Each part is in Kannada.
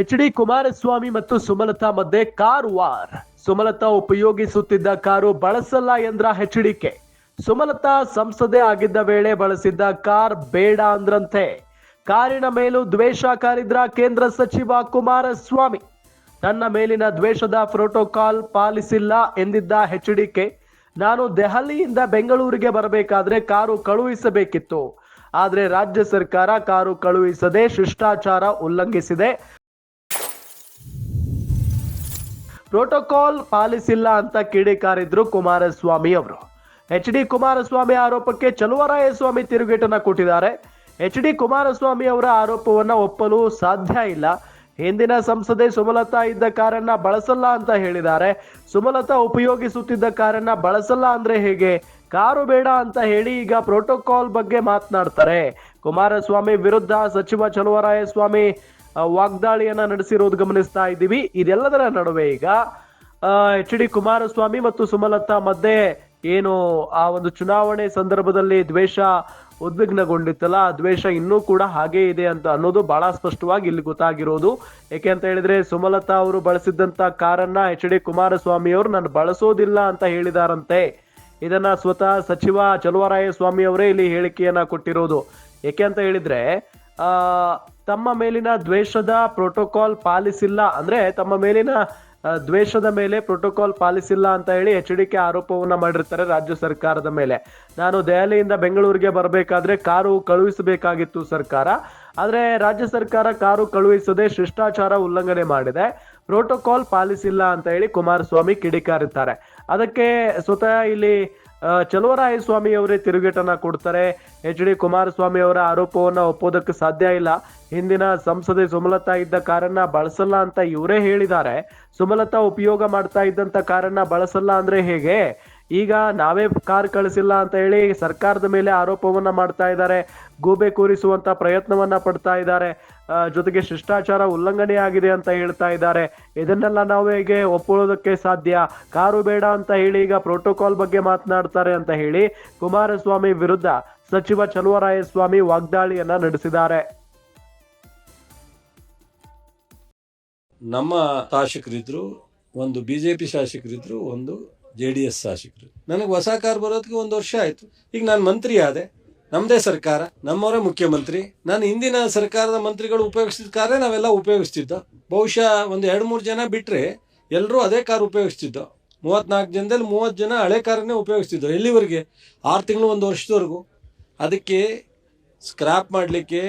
ಎಚ್ ಡಿ ಕುಮಾರಸ್ವಾಮಿ ಮತ್ತು ಸುಮಲತಾ ಮಧ್ಯೆ ಕಾರ್ ವಾರ್. ಸುಮಲತಾ ಉಪಯೋಗಿಸುತ್ತಿದ್ದ ಕಾರು ಬಳಸಲ್ಲ ಎಂದ್ರ ಎಚ್ಡಿಕೆ ಸುಮಲತಾ ಸಂಸದೆ ಆಗಿದ್ದ ವೇಳೆ ಬಳಸಿದ್ದ ಕಾರ್ ಬೇಡ ಅಂದ್ರಂತೆ. ಕಾರಿನ ಮೇಲೂ ದ್ವೇಷ ಕಾರಿದ್ರ ಕೇಂದ್ರ ಸಚಿವ ಕುಮಾರಸ್ವಾಮಿ ತನ್ನ ಮೇಲಿನ ದ್ವೇಷದ ಪ್ರೋಟೋಕಾಲ್ ಪಾಲಿಸಿಲ್ಲ ಎಂದಿದ್ದ ಎಚ್ಡಿಕೆ ನಾನು ದೆಹಲಿಯಿಂದ ಬೆಂಗಳೂರಿಗೆ ಬರಬೇಕಾದ್ರೆ ಕಾರು ಕಳುಹಿಸಬೇಕಿತ್ತು. ಆದರೆ ರಾಜ್ಯ ಸರ್ಕಾರ ಕಾರು ಕಳುಹಿಸದೆ ಶಿಷ್ಟಾಚಾರ ಉಲ್ಲಂಘಿಸಿದೆ. ಪ್ರೋಟೋಕಾಲ್ ಪಾಲಿಸಿಲ್ಲ ಅಂತ ಕಿಡಿಕಾರಿದ್ರು ಕುಮಾರಸ್ವಾಮಿ ಅವರು. ಎಚ್ ಡಿ ಕುಮಾರಸ್ವಾಮಿ ಆರೋಪಕ್ಕೆ ಚಲುವರಾಯಸ್ವಾಮಿ ತಿರುಗೇಟನ್ನು ಕೊಟ್ಟಿದ್ದಾರೆ. ಎಚ್ ಡಿ ಕುಮಾರಸ್ವಾಮಿ ಅವರ ಆರೋಪವನ್ನ ಒಪ್ಪಲು ಸಾಧ್ಯ ಇಲ್ಲ. ಹಿಂದಿನ ಸಂಸದೆ ಸುಮಲತಾ ಇದ್ದ ಕಾರನ್ನ ಬಳಸಲ್ಲ ಅಂತ ಹೇಳಿದ್ದಾರೆ. ಸುಮಲತಾ ಉಪಯೋಗಿಸುತ್ತಿದ್ದ ಕಾರನ್ನ ಬಳಸಲ್ಲ ಅಂದ್ರೆ ಹೇಗೆ? ಕಾರು ಬೇಡ ಅಂತ ಹೇಳಿ ಈಗ ಪ್ರೋಟೋಕಾಲ್ ಬಗ್ಗೆ ಮಾತನಾಡ್ತಾರೆ. ಕುಮಾರಸ್ವಾಮಿ ವಿರುದ್ಧ ಸಚಿವ ಚಲುವರಾಯಸ್ವಾಮಿ ವಾಗ್ದಾಳಿಯನ್ನ ನಡೆಸಿರೋದು ಗಮನಿಸ್ತಾ ಇದ್ದೀವಿ. ಇದೆಲ್ಲದರ ನಡುವೆ ಈಗ ಎಚ್ ಡಿ ಕುಮಾರಸ್ವಾಮಿ ಮತ್ತು ಸುಮಲತಾ ಮಧ್ಯೆ ಏನು ಆ ಒಂದು ಚುನಾವಣೆ ಸಂದರ್ಭದಲ್ಲಿ ದ್ವೇಷ ಉದ್ವಿಗ್ನಗೊಂಡಿತ್ತಲ್ಲ, ಆ ದ್ವೇಷ ಇನ್ನೂ ಕೂಡ ಹಾಗೇ ಇದೆ ಅಂತ ಅನ್ನೋದು ಬಹಳ ಸ್ಪಷ್ಟವಾಗಿ ಇಲ್ಲಿ ಗೊತ್ತಾಗಿರೋದು. ಯಾಕೆ ಅಂತ ಹೇಳಿದ್ರೆ ಸುಮಲತಾ ಅವರು ಬಳಸಿದ್ದಂತ ಕಾರನ್ನ ಎಚ್ ಡಿ ಕುಮಾರಸ್ವಾಮಿ ಅವರು, ನಾನು ಬಳಸೋದಿಲ್ಲ ಅಂತ ಹೇಳಿದಾರಂತೆ. ಇದನ್ನ ಸ್ವತಃ ಸಚಿವ ಚಲುವರಾಯಸ್ವಾಮಿ ಅವರೇ ಇಲ್ಲಿ ಹೇಳಿಕೆಯನ್ನ ಕೊಟ್ಟಿರೋದು. ಏಕೆ ಅಂತ ಹೇಳಿದ್ರೆ, ಆ ತಮ್ಮ ಮೇಲಿನ ದ್ವೇಷದ ಪ್ರೋಟೋಕಾಲ್ ಪಾಲಿಸಿಲ್ಲ ಅಂದ್ರೆ ತಮ್ಮ ಮೇಲಿನ ದ್ವೇಷದ ಮೇಲೆ ಪ್ರೋಟೋಕಾಲ್ ಪಾಲಿಸಿಲ್ಲ ಅಂತ ಹೇಳಿ ಎಚ್ ಡಿ ಕೆ ಆರೋಪವನ್ನ ಮಾಡಿರ್ತಾರೆ ರಾಜ್ಯ ಸರ್ಕಾರದ ಮೇಲೆ. ನಾನು ದೆಹಲಿಯಿಂದ ಬೆಂಗಳೂರಿಗೆ ಬರಬೇಕಾದ್ರೆ ಕಾರು ಕಳುಹಿಸಬೇಕಾಗಿತ್ತು ಸರ್ಕಾರ. ಆದ್ರೆ ರಾಜ್ಯ ಸರ್ಕಾರ ಕಾರು ಕಳುಹಿಸದೆ ಶಿಷ್ಟಾಚಾರ ಉಲ್ಲಂಘನೆ ಮಾಡಿದೆ. ಪ್ರೋಟೋಕಾಲ್ ಪಾಲಿಸಿಲ್ಲ ಅಂತ ಹೇಳಿ ಕುಮಾರಸ್ವಾಮಿ ಕಿಡಿಕಾರುತ್ತಾರೆ ಅದಕ್ಕೆ ಸ್ವತಃ ಇಲ್ಲಿ ಚಲುವರಾಯಸ್ವಾಮಿ ಅವರೇ ತಿರುಗೇಟನ್ನ ಕೊಡ್ತಾರೆ. ಎಚ್ ಡಿ ಕುಮಾರಸ್ವಾಮಿ ಅವರ ಆರೋಪವನ್ನು ಒಪ್ಪೋದಕ್ಕೆ ಸಾಧ್ಯ ಇಲ್ಲ. ಹಿಂದಿನ ಸಂಸದೆ ಸುಮಲತಾ ಇದ್ದ ಕಾರನ್ನ ಬಳಸಲ್ಲ ಅಂತ ಇವರೇ ಹೇಳಿದ್ದಾರೆ. ಸುಮಲತಾ ಉಪಯೋಗ ಮಾಡ್ತಾ ಇದ್ದಂಥ ಕಾರನ್ನ ಬಳಸಲ್ಲ ಅಂದ್ರೆ ಹೇಗೆ? ಈಗ ನಾವೇ ಕಾರ್ ಕಳಿಸಿಲ್ಲ ಅಂತ ಹೇಳಿ ಸರ್ಕಾರದ ಮೇಲೆ ಆರೋಪವನ್ನ ಮಾಡ್ತಾ ಇದ್ದಾರೆ. ಗೂಬೆ ಕೂರಿಸುವಂತ ಪ್ರಯತ್ನವನ್ನ ಪಡ್ತಾ ಇದ್ದಾರೆ. ಜೊತೆಗೆ ಶಿಷ್ಟಾಚಾರ ಉಲ್ಲಂಘನೆ ಆಗಿದೆ ಅಂತ ಹೇಳ್ತಾ ಇದ್ದಾರೆ. ಇದನ್ನೆಲ್ಲ ನಾವು ಹೇಗೆ ಒಪ್ಪೊಳ್ಳೋದಕ್ಕೆ ಸಾಧ್ಯ? ಕಾರು ಬೇಡ ಅಂತ ಹೇಳಿ ಈಗ ಪ್ರೋಟೋಕಾಲ್ ಬಗ್ಗೆ ಮಾತನಾಡ್ತಾರೆ ಅಂತ ಹೇಳಿ ಕುಮಾರಸ್ವಾಮಿ ವಿರುದ್ಧ ಸಚಿವ ಚಲುವರಾಯಸ್ವಾಮಿ ವಾಗ್ದಾಳಿಯನ್ನ ನಡೆಸಿದ್ದಾರೆ. ನಮ್ಮ ಶಾಸಕರಿದ್ರು, ಒಂದು ಬಿಜೆಪಿ ಶಾಸಕರಿದ್ರು, ಒಂದು ಜೆ ಡಿ ಎಸ್ ಶಾಸಕರು. ನನಗೆ ಹೊಸ ಕಾರ್ ಬರೋದಕ್ಕೆ ಒಂದು ವರ್ಷ ಆಯಿತು. ಈಗ ನಾನು ಮಂತ್ರಿ ಆದೆ. ನಮ್ಮದೇ ಸರ್ಕಾರ, ನಮ್ಮವರೇ ಮುಖ್ಯಮಂತ್ರಿ. ನಾನು ಹಿಂದಿನ ಸರ್ಕಾರದ ಮಂತ್ರಿಗಳು ಉಪಯೋಗಿಸಿದ ಕಾರೇ ನಾವೆಲ್ಲ ಉಪಯೋಗಿಸ್ತಿದ್ದೋ. ಬಹುಶಃ ಒಂದು ಎರಡು ಮೂರು ಜನ ಬಿಟ್ಟರೆ ಎಲ್ಲರೂ ಅದೇ ಕಾರ್ ಉಪಯೋಗಿಸ್ತಿದ್ದೋ. ಮೂವತ್ನಾಲ್ಕು ಜನದಲ್ಲಿ ಮೂವತ್ತು ಜನ ಹಳೆ ಕಾರನ್ನೇ ಉಪಯೋಗಿಸ್ತಿದ್ದೋ. ಎಲ್ಲಿವರೆಗೆ? ಆರು ತಿಂಗಳು ಒಂದು ವರ್ಷದವರೆಗೂ. ಅದಕ್ಕೆ ಸ್ಕ್ರ್ಯಾಪ್ ಮಾಡಲಿಕ್ಕೆ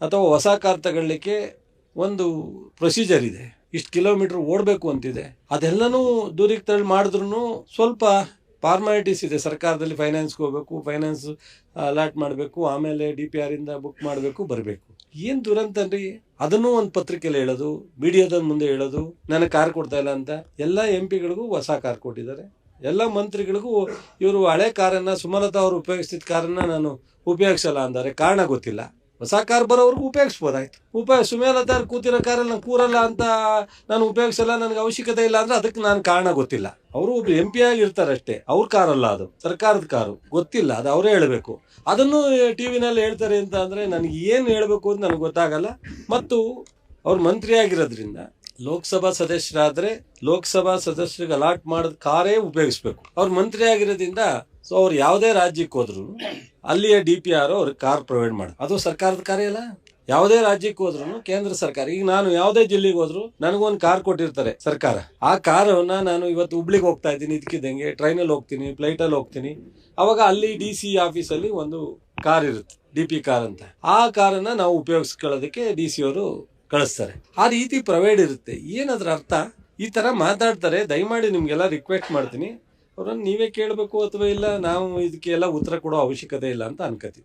ಅಥವಾ ಹೊಸ ಕಾರ್ ತಗೊಳ್ಳಿಕ್ಕೆ ಒಂದು ಪ್ರೊಸೀಜರ್ ಇದೆ. ಇಷ್ಟು ಕಿಲೋಮೀಟರ್ ಓಡಬೇಕು ಅಂತಿದೆ. ಅದೆಲ್ಲನೂ ದೂರಿಗೆ ತಳ್ಳಿ ಮಾಡಿದ್ರು ಸ್ವಲ್ಪ ಫಾರ್ಮಾಲಿಟೀಸ್ ಇದೆ. ಸರ್ಕಾರದಲ್ಲಿ ಫೈನಾನ್ಸ್ಗೆ ಹೋಗಬೇಕು ಫೈನಾನ್ಸ್ ಅಲಾಟ್ ಮಾಡಬೇಕು, ಆಮೇಲೆ ಡಿ ಪಿ ಆರಿಂದ ಬುಕ್ ಮಾಡಬೇಕು, ಬರಬೇಕು. ಏನು ದುರಂತ ರೀ? ಅದನ್ನೂ ಒಂದು ಪತ್ರಿಕೆಯಲ್ಲಿ ಹೇಳೋದು ಮೀಡಿಯಾದ ಮುಂದೆ ಹೇಳೋದು, ನನಗೆ ಕಾರ್ ಕೊಡ್ತಾ ಇಲ್ಲ ಅಂತ ಎಲ್ಲ ಎಂ ಪಿಗಳಿಗೂ ಹೊಸ ಕಾರ್ ಕೊಟ್ಟಿದ್ದಾರೆ. ಎಲ್ಲ ಮಂತ್ರಿಗಳಿಗೂ ಇವರು ಹಳೆ ಕಾರನ್ನು ಸುಮಲತಾ ಅವರು ಉಪಯೋಗಿಸ್ತಿದ್ದ ಕಾರನ್ನು ನಾನು ಉಪಯೋಗಿಸಲ್ಲ ಅಂದರೆ. ಕಾರಣ ಗೊತ್ತಿಲ್ಲ. ಹೊಸ ಕಾರ್ ಬರೋವರೆಗೂ ಉಪಯೋಗಿಸ್ಬೋದಾಯ್ತು. ಉಪಯೋಗ ಸುಮೇಲತಾರ್ ಕೂತಿರೋ ಕಾರಲ್ಲಿ ನಾನು ಕೂರಲ್ಲ ಅಂತ ನಾನು ಉಪಯೋಗಿಸಲ್ಲ, ನನಗೆ ಅವಶ್ಯಕತೆ ಇಲ್ಲ ಅಂದ್ರೆ ಅದಕ್ಕೆ ನಾನು ಕಾರಣ ಗೊತ್ತಿಲ್ಲ. ಅವರು ಒಬ್ರು ಎಂ ಪಿ ಆಗಿರ್ತಾರೆ ಅಷ್ಟೇ. ಅವ್ರ ಕಾರಲ್ಲ ಅದು. ಸರ್ಕಾರದ ಕಾರು. ಗೊತ್ತಿಲ್ಲ, ಅದು ಅವರೇ ಹೇಳಬೇಕು. ಅದನ್ನು ಟಿ ವಿನಲ್ಲಿ ಹೇಳ್ತಾರೆ ಅಂತ ಅಂದರೆ ನನಗೆ ಏನು ಹೇಳಬೇಕು ಅಂತ ನನಗೆ ಗೊತ್ತಾಗಲ್ಲ. ಮತ್ತು ಅವ್ರು ಮಂತ್ರಿ ಆಗಿರೋದ್ರಿಂದ ಲೋಕಸಭಾ ಸದಸ್ಯರಾದ್ರೆ ಲೋಕಸಭಾ ಸದಸ್ಯರಿಗೆ ಅಲಾಟ್ ಮಾಡಿದ ಕಾರೇ ಉಪಯೋಗಿಸ್ಬೇಕು. ಅವ್ರು ಮಂತ್ರಿ ಆಗಿರೋದ್ರಿಂದ ಸೊ ಅವ್ರು ಯಾವುದೇ ರಾಜ್ಯಕ್ಕೆ ಹೋದ್ರು ಅಲ್ಲಿಯ ಡಿ ಪಿ ಆರ್ ಅವ್ರಿಗೆ ಕಾರ್ ಪ್ರೊವೈಡ್ ಮಾಡಿ. ಅದು ಸರ್ಕಾರದ ಕಾರ್ಯ ಅಲ್ಲ. ಯಾವುದೇ ರಾಜ್ಯಕ್ಕೆ ಹೋದ್ರು ಕೇಂದ್ರ ಸರ್ಕಾರ. ಈಗ ನಾನು ಯಾವುದೇ ಜಿಲ್ಲೆಗೆ ಹೋದ್ರು ನನಗೊಂದು ಕಾರ್ ಕೊಟ್ಟಿರ್ತಾರೆ ಸರ್ಕಾರ. ಆ ಕಾರನ್ನ ನಾನು ಇವತ್ತು ಹುಬ್ಳಿಗೆ ಹೋಗ್ತಾ ಇದ್ದೀನಿ. ಇದಕ್ಕಿದ್ದಂಗೆ ಟ್ರೈನಲ್ಲಿ ಹೋಗ್ತೀನಿ, ಫ್ಲೈಟಲ್ಲಿ ಹೋಗ್ತೀನಿ. ಅವಾಗ ಅಲ್ಲಿ ಡಿ ಸಿ ಆಫೀಸಲ್ಲಿ ಒಂದು ಕಾರ್ ಇರುತ್ತೆ, ಡಿ ಪಿ ಕಾರ್ ಅಂತ. ಆ ಕಾರನ್ನ ನಾವು ಉಪಯೋಗಿಸ್ಕೊಳ್ಳೋದಕ್ಕೆ ಡಿ ಸಿ ಅವರು ಕಳಿಸ್ತಾರೆ. ಆ ರೀತಿ ಪ್ರೊವೈಡ್ ಇರುತ್ತೆ. ಏನದ್ರ ಅರ್ಥ? ಈ ತರ ಮಾತಾಡ್ತಾರೆ. ದಯಮಾಡಿ ನಿಮಗೆಲ್ಲ ರಿಕ್ವೆಸ್ಟ್ ಮಾಡ್ತೀನಿ. ಅವ್ರನ್ನ ನೀವೇ ಕೇಳಬೇಕು ಅಥವಾ ಇಲ್ಲ, ನಾವು ಇದಕ್ಕೆಲ್ಲ ಉತ್ತರ ಕೊಡೋ ಅವಶ್ಯಕತೆ ಇಲ್ಲ ಅಂತ ಅನ್ಕೋತೀನಿ